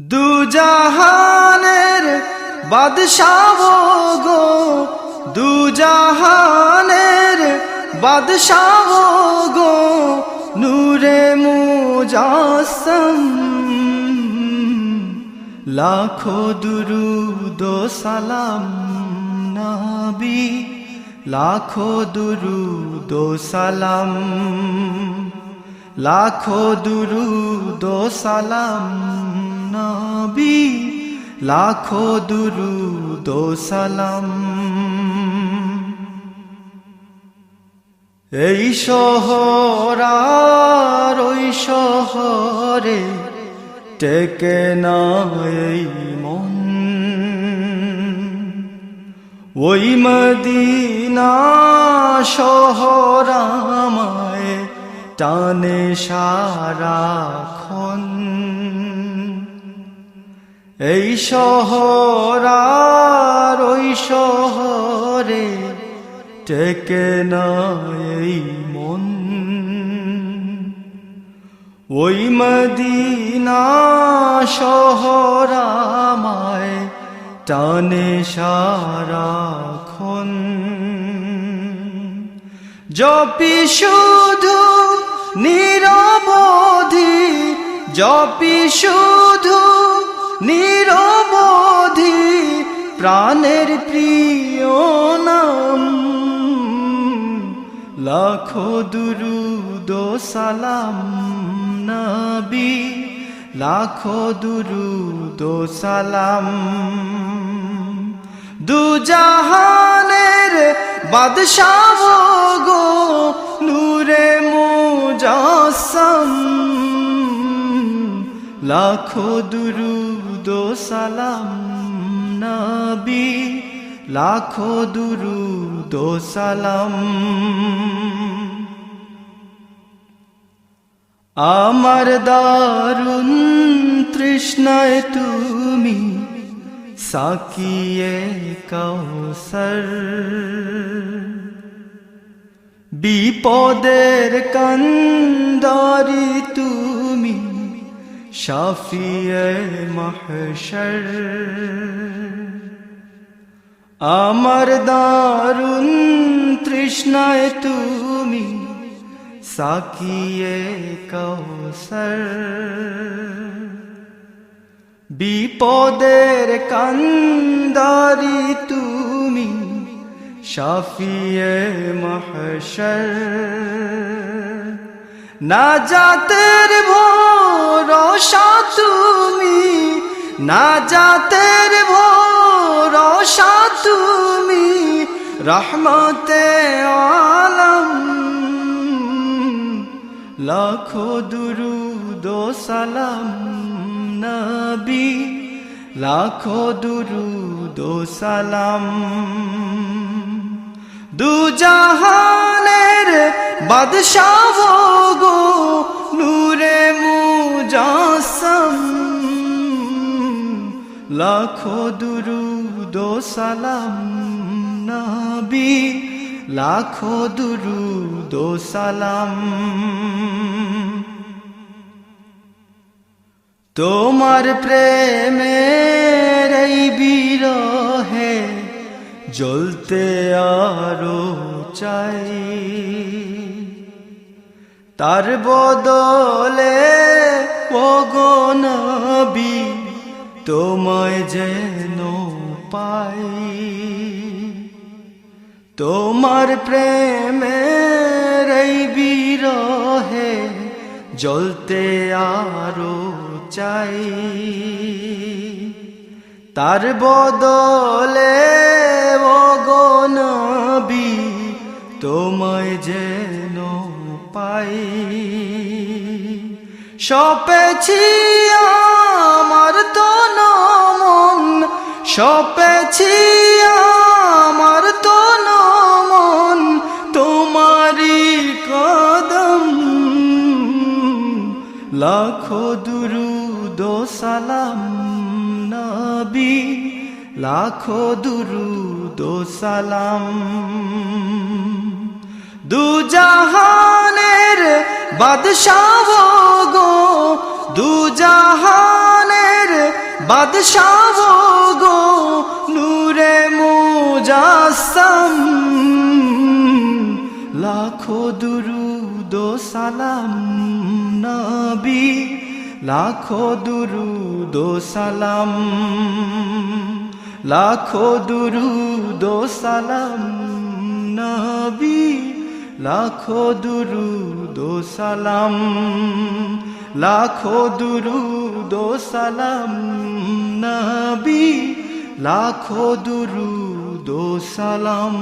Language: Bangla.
দুজাহানের বাদশাহ গো দুজাহানের বাদশাহ গো, নূরে মুজাসম। লাখো দুরুদ সালাম নবী, লাখো দুরুদ সালাম। লাখো দুরুদ সালাম নবী, লাখো দুরুদ সালাম। এই শহর আর ওই শহরে টেকে না এই মন। ওই মদিনা শহর আমায় টানে সারাক্ষণ এই শহর ওই শহরে টেকে না এই মন। ওই মদিনা শহর আমায় টানে সারাক্ষণ। জপি শুধু নিরবধি, জপি শুধু নিরবধি প্রাণের প্রিয় নাম। লাখো দুরুদ সালাম, নবী। লাখো দুরুদ সালাম। দুজাহানের বাদশাহ গো, নূরে মুজাসম লাখো দুরুদ ও সালাম, নবী। লাখো দুরুদ সালাম। আমার দারুণ তৃষ্ণায় তুমি সাকিয়ে কৌসর বিপদের কন্দারি তুমি শাফিয়ে মহশর। আমার দারুণ তৃষ্ণায় তুমি সাকিয়ে কৌসর বিপদের কান্দারি তুমি শাফিয়ে মহশর। না জাতের ভরসা তুমি না জাতের ভরসা তুমি রহমতে আলম। লাখো দুরুদ সালাম নবী, লাখো দুরুদ সালাম। দুজাহানের বাদশাহ লাখো দুরুদ সালাম নবী, লাখো দুরুদ সালাম। তোমার প্রেমের এই বিরহে জ্বলতে আরও চাই। তার বদলে নবী তোমায় যেন পাই। তোমার প্রেমের এই বিরহে জ্বলতে আরও চাই। তার বদলে নবী, তোমায় যেন পাই। সপেছি সপেছি আমার তো মন তোমারি কদম। লাখো দুরুদ ও সালাম নবী, লাখো দুরুদ ও সালাম। বাদশাহ গো, দু জাহানের বাদশাহ নূরে মুজাসম, লাখো দুরুদ সালাম, নবী, লাখো দুরুদ সালাম, লাখো দুরুদ সালাম, নবী, লাখো দুরুদ সালাম, লাখো দুরুদ সালাম, নবী লাখো দুরুদ সালাম।